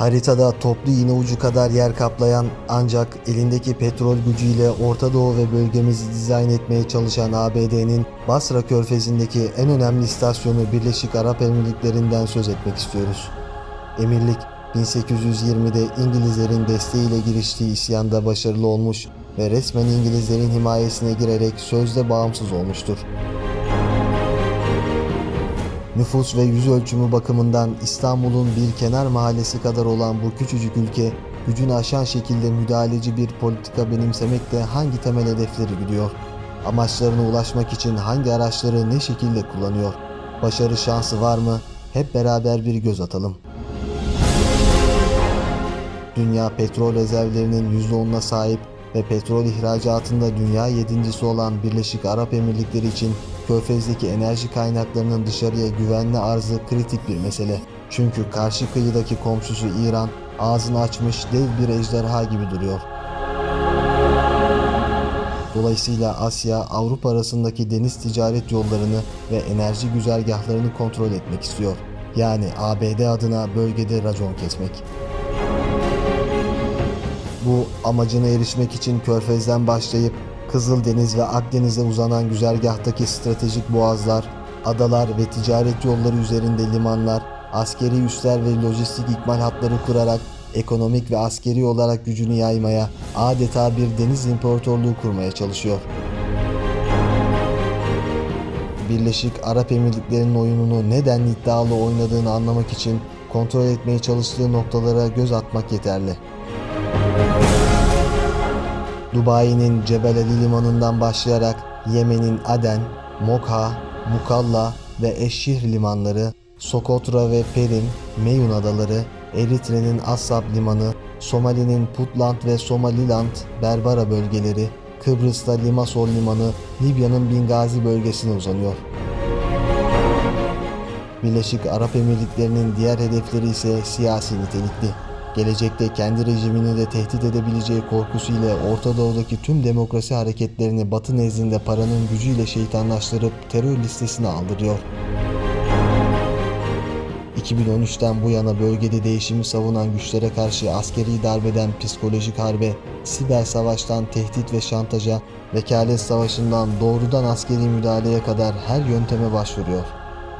Haritada toplu iğne ucu kadar yer kaplayan ancak elindeki petrol gücüyle Orta Doğu ve bölgemizi dizayn etmeye çalışan ABD'nin Basra Körfezi'ndeki en önemli istasyonu Birleşik Arap Emirlikleri'nden söz etmek istiyoruz. Emirlik 1820'de İngilizlerin desteğiyle giriştiği isyanda başarılı olmuş ve resmen İngilizlerin himayesine girerek sözde bağımsız olmuştur. Nüfus ve yüz ölçümü bakımından İstanbul'un bir kenar mahallesi kadar olan bu küçücük ülke, gücünü aşan şekilde müdahaleci bir politika benimsemekle hangi temel hedefleri gidiyor? Amaçlarına ulaşmak için hangi araçları ne şekilde kullanıyor? Başarı şansı var mı? Hep beraber bir göz atalım. Dünya petrol rezervlerinin %10'una sahip ve petrol ihracatında dünya yedincisi olan Birleşik Arap Emirlikleri için Körfez'deki enerji kaynaklarının dışarıya güvenli arzı kritik bir mesele. Çünkü karşı kıyıdaki komşusu İran ağzını açmış dev bir ejderha gibi duruyor. Dolayısıyla Asya, Avrupa arasındaki deniz ticaret yollarını ve enerji güzergahlarını kontrol etmek istiyor. Yani ABD adına bölgede racon kesmek. Bu amacına erişmek için Körfez'den başlayıp Kızıldeniz ve Akdeniz'e uzanan güzergahtaki stratejik boğazlar, adalar ve ticaret yolları üzerinde limanlar, askeri üsler ve lojistik ikmal hatları kurarak ekonomik ve askeri olarak gücünü yaymaya, adeta bir deniz imparatorluğu kurmaya çalışıyor. Birleşik Arap Emirlikleri'nin oyununu neden iddialı oynadığını anlamak için kontrol etmeye çalıştığı noktalara göz atmak yeterli. Dubai'nin Cebel Ali limanından başlayarak Yemen'in Aden, Mokha, Mukalla ve Eşşih limanları, Sokotra ve Perim, Meyun adaları, Eritre'nin Assab limanı, Somali'nin Puntland ve Somaliland, Berbera bölgeleri, Kıbrıs'ta Limassol limanı, Libya'nın Bingazi bölgesine uzanıyor. Birleşik Arap Emirlikleri'nin diğer hedefleri ise siyasi nitelikli. Gelecekte kendi rejimini de tehdit edebileceği korkusuyla Orta Doğu'daki tüm demokrasi hareketlerini Batı nezdinde paranın gücüyle şeytanlaştırıp terör listesine aldırıyor. 2013'ten bu yana bölgede değişimi savunan güçlere karşı askeri darbeden psikolojik harbe, siber savaştan tehdit ve şantaja, vekalet savaşından doğrudan askeri müdahaleye kadar her yönteme başvuruyor.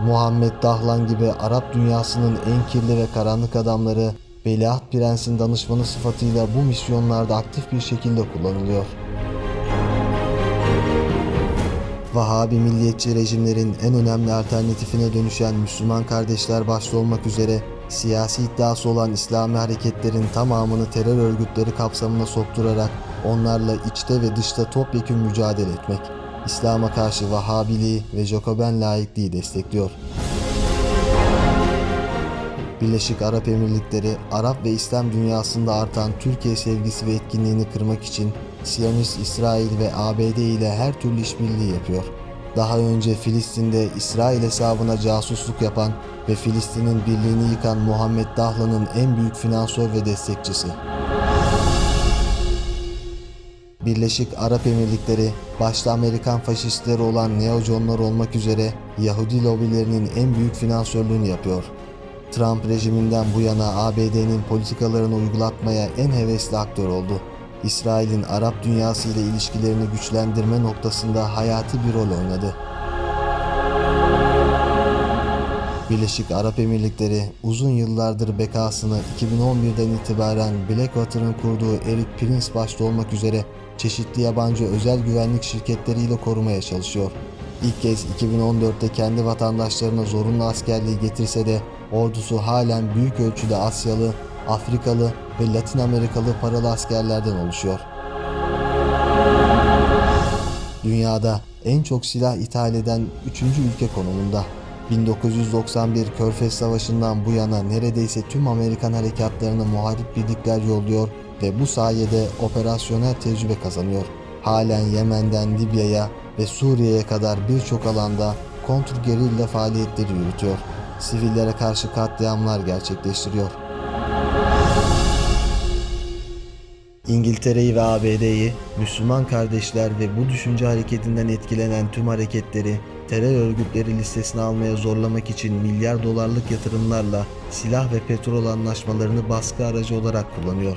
Muhammed Dahlan gibi Arap dünyasının en kirli ve karanlık adamları Veliaht Prens'in danışmanı sıfatıyla bu misyonlarda aktif bir şekilde kullanılıyor. Vahabi milliyetçi rejimlerin en önemli alternatifine dönüşen Müslüman kardeşler başta olmak üzere siyasi iddiası olan İslami hareketlerin tamamını terör örgütleri kapsamına sokturarak onlarla içte ve dışta topyekun mücadele etmek, İslam'a karşı Vahabiliği ve Jacoben laikliği destekliyor. Birleşik Arap Emirlikleri, Arap ve İslam dünyasında artan Türkiye sevgisi ve etkinliğini kırmak için Siyonist İsrail ve ABD ile her türlü işbirliği yapıyor. Daha önce Filistin'de İsrail hesabına casusluk yapan ve Filistin'in birliğini yıkan Muhammed Dahlan'ın en büyük finansör ve destekçisi. Birleşik Arap Emirlikleri, başta Amerikan faşistleri olan neoconlar olmak üzere Yahudi lobilerinin en büyük finansörlüğünü yapıyor. Trump rejiminden bu yana ABD'nin politikalarını uygulatmaya en hevesli aktör oldu. İsrail'in Arap dünyası ile ilişkilerini güçlendirme noktasında hayati bir rol oynadı. Birleşik Arap Emirlikleri uzun yıllardır bekasını 2011'den itibaren Blackwater'ın kurduğu Eric Prince başta olmak üzere çeşitli yabancı özel güvenlik şirketleriyle korumaya çalışıyor. İlk kez 2014'te kendi vatandaşlarına zorunlu askerliği getirse de ordusu halen büyük ölçüde Asyalı, Afrikalı ve Latin Amerikalı paralı askerlerden oluşuyor. Dünyada en çok silah ithal eden 3. ülke konumunda. 1991 Körfez Savaşı'ndan bu yana neredeyse tüm Amerikan harekatlarına muharip birlikler yolluyor ve bu sayede operasyonel tecrübe kazanıyor. Halen Yemen'den Libya'ya ve Suriye'ye kadar birçok alanda kontrgerilla faaliyetleri yürütüyor. Sivillere karşı katliamlar gerçekleştiriyor. İngiltere'yi ve ABD'yi, Müslüman kardeşler ve bu düşünce hareketinden etkilenen tüm hareketleri terör örgütleri listesine almaya zorlamak için milyar dolarlık yatırımlarla silah ve petrol anlaşmalarını baskı aracı olarak kullanıyor.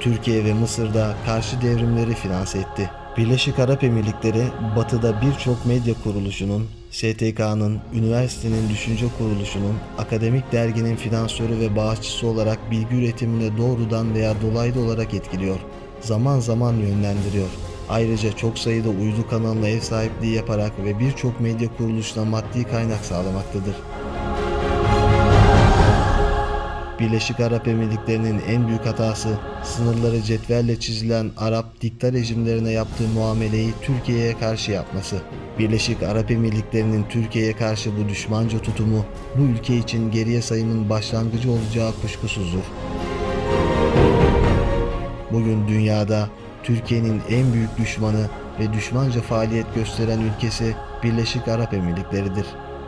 Türkiye ve Mısır'da karşı devrimleri finanse etti. Birleşik Arap Emirlikleri batıda birçok medya kuruluşunun, STK'nın, üniversitenin düşünce kuruluşunun, akademik derginin finansörü ve bağışçısı olarak bilgi üretimine doğrudan veya dolaylı olarak etkiliyor. Zaman zaman yönlendiriyor. Ayrıca çok sayıda uydu kanalına ev sahipliği yaparak ve birçok medya kuruluşuna maddi kaynak sağlamaktadır. Birleşik Arap Emirlikleri'nin en büyük hatası sınırları cetvelle çizilen Arap dikta rejimlerine yaptığı muameleyi Türkiye'ye karşı yapması. Birleşik Arap Emirlikleri'nin Türkiye'ye karşı bu düşmanca tutumu bu ülke için geriye sayımın başlangıcı olacağı kuşkusuzdur. Bugün dünyada Türkiye'nin en büyük düşmanı ve düşmanca faaliyet gösteren ülkesi Birleşik Arap Emirlikleri'dir.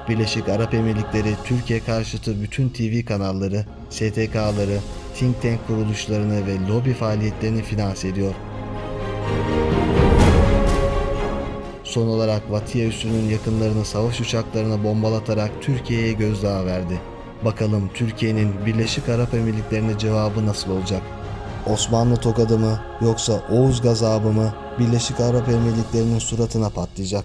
Birleşik Arap Emirlikleri Türkiye karşıtı bütün TV kanalları, STK'ları, think tank kuruluşlarını ve lobi faaliyetlerini finanse ediyor. Son olarak Vatiye üssünün yakınlarını savaş uçaklarına bombalatarak Türkiye'ye gözdağı verdi. Bakalım Türkiye'nin Birleşik Arap Emirlikleri'ne cevabı nasıl olacak? Osmanlı tokadı mı yoksa Oğuz gazabı mı Birleşik Arap Emirlikleri'nin suratına patlayacak?